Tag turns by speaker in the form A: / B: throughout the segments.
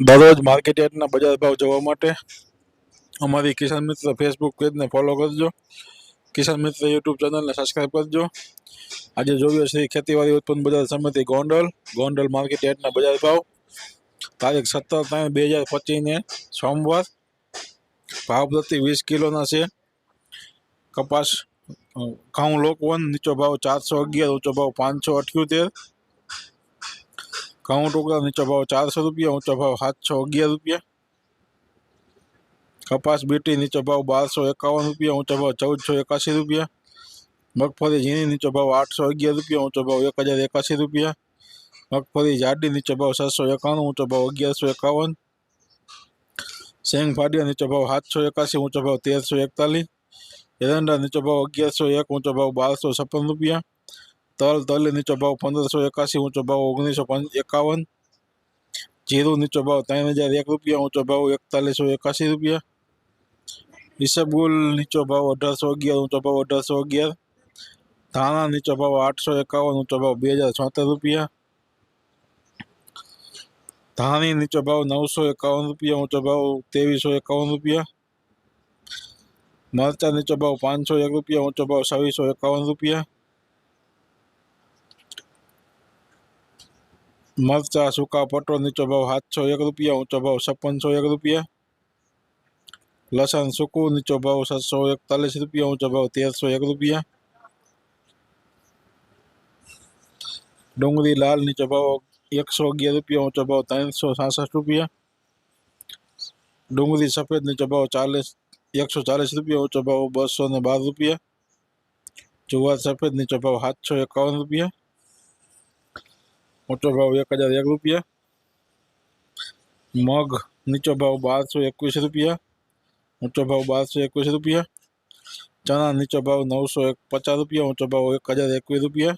A: દરરોજ માર્કેટ યાર્ડના બજાર ભાવ જોવા માટે અમારી કિસાન મિત્ર ફેસબુક પેજને ફોલો કરજો. કિસાન મિત્ર યુટ્યુબ ચેનલને સબસ્ક્રાઈબ કરજો. આજે જોયું શ્રી ખેતીવાડી ઉત્પન્ન બજાર સમિતિ ગોંડલ. ગોંડલ માર્કેટ યાર્ડના બજાર ભાવ. તારીખ સત્તર ત્રણ બે હજાર પચીસને સોમવાર. ભાવ પ્રતિ વીસ કિલોના છે. કપાસ ઘઉં લોક વન નીચો ભાવ ચારસો અગિયાર, ઊંચો ભાવ પાંચસો અઠ્યોતેર. काउंट तो होगा नीचा भाव चार सौ रुपया, ऊँचा भाव सात सौ अगियार रुपया। कपास बेटी, नीचा भाव बार सौ एकावन रुपया, ऊँचा भाव चौदह सौ एकासी रुपया। मगफली झीणी नीचा भाव आठ सौ अगियार रुपया, ऊँचा भाव एक हज़ार एकासी रुपया। मगफली जाडी नीचा भाव सात सौ एकाणु ऊँचा भाव अगियार सौ एकावन। सेंग फाडिया, नीचा भाव सात सौ एकासी, ऊँचा भाव तेर सौ एकतालीस। एरंडा, नीचा भाव अगियार सौ एक, ऊँचा भाव बार सौ छप्पन रुपया। તલ તલે નીચો ભાવ પંદરસો એકાસી ઊંચો ભાવ ઓગણીસો પં- એકાવન જીરું નીચો ભાવ ત્રણ હજાર એક રૂપિયા ઊંચો ભાવ એકતાલીસો એકાસી રૂપિયા ઈસબગુલ નીચો ભાવ અઢારસો અગિયાર ઊંચો ભાવ અઢારસો અગિયાર ધાણા નીચો ભાવ આઠસો એકાવન ઊંચો ભાવ બે હજાર છોતેર રૂપિયા ધાણી નીચો ભાવ નવસો એકાવન રૂપિયા ઊંચો ભાવ ત્રેવીસો એકાવન રૂપિયા મરચા નીચો ભાવ પાંચસો એક રૂપિયા ઊંચો ભાવ છવ્વીસો એકાવન રૂપિયા મરચા સૂકા પટો નીચો ભાવ સાતસો એક રૂપિયા ઊંચો ભાવ છપ્પનસો એક રૂપિયા લસણ સૂકું નીચો ભાવ સાતસો એકતાલીસ રૂપિયા ઊંચો ભાવ તેરસો એક રૂપિયા ડુંગળી લાલ નીચો ભાવ એકસો અગિયાર રૂપિયા ઊંચો ભાવ ત્રણસો સાસઠ રૂપિયા ડુંગળી સફેદ નીચો ભાવ ચાલીસ એકસો ચાલીસ રૂપિયા ઊંચો ભાવ બસો ને બાર રૂપિયા જુવાર સફેદ નીચો ભાવ સાતસો એકાવન રૂપિયા ઊંચો ભાવ એક હજાર એક રૂપિયા મગ નીચો ભાવ બારસો એકવીસ રૂપિયા ઊંચો ભાવ બારસો એકવીસ રૂપિયા ચણા નીચો ભાવ નવસો એક પચાસ રૂપિયા ઊંચો ભાવ એક હજાર એકવીસ રૂપિયા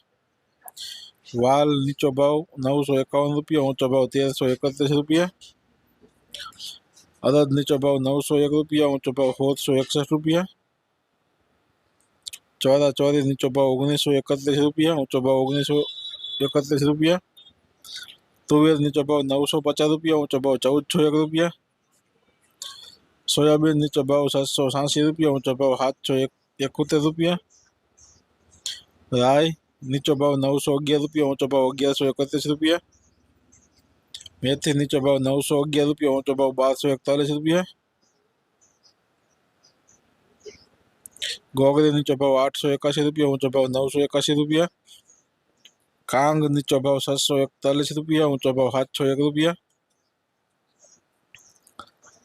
A: વાલ નીચો ભાવ નવસો એકાવન રૂપિયા ઊંચો ભાવ તેરસો એકત્રીસ રૂપિયા અડદ નીચો ભાવ નવસો એક રૂપિયા ઊંચો ભાવ સોળસો એકસઠ રૂપિયા ચોરા ચોરી નીચો ભાવ ઓગણીસો એકત્રીસ રૂપિયા ઊંચો ભાવ ઓગણીસો એકત્રીસ રૂપિયા તુવેર નીચો ભાવ નવસો પચાસ રૂપિયા ઊંચો ભાવ ચૌદસો એક રૂપિયા સોયાબીન નીચો ભાવ સાતસો સાસી રૂપિયા ઊંચો ભાવ સાતસો એક એકોતેર રૂપિયા રાય નીચો ભાવ નવસો અગિયાર રૂપિયા ઊંચો ભાવ અગિયારસો એકત્રીસ રૂપિયા મેથી નીચો ભાવ નવસો અગિયાર રૂપિયા ઊંચો ભાવ બારસો એકતાલીસ રૂપિયા ગોગડી નીચો ભાવ આઠસો એકાસી રૂપિયા ઊંચો ભાવ નવસો એકાસી રૂપિયા કાંગ નીચો ભાવ સાતસો એકતાલીસ રૂપિયા ઊંચો ભાવ સાતસો એક રૂપિયા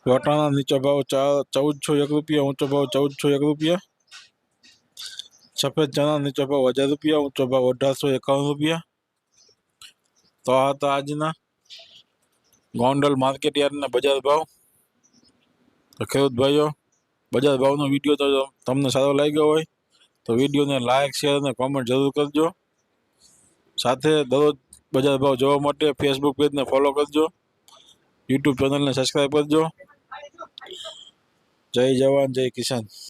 A: વટાણા નીચો ભાવ ચાર ચૌદસો એક રૂપિયા ઊંચો ભાવ ચૌદસો એક રૂપિયા સફેદ ચણા નીચો ભાવ હજાર રૂપિયા ઊંચો ભાવ અઢારસો એકાવન રૂપિયા તો આ હતા આજના ગોંડલ માર્કેટ યાર્ડના બજાર ભાવ તો ખેડૂત ભાઈઓ બજાર ભાવનો વિડીયો તો તમને સારો લાગ્યો હોય તો વિડીયોને લાઇક શેર અને કોમેન્ટ જરૂર કરજો સાથે દરરોજ બજાર ભાવ જોવા માટે ફેસબુક પેજને ફોલો કરજો. યુટ્યુબ ચેનલને સબસ્ક્રાઈબ કરજો. જય જવાન, જય કિસાન.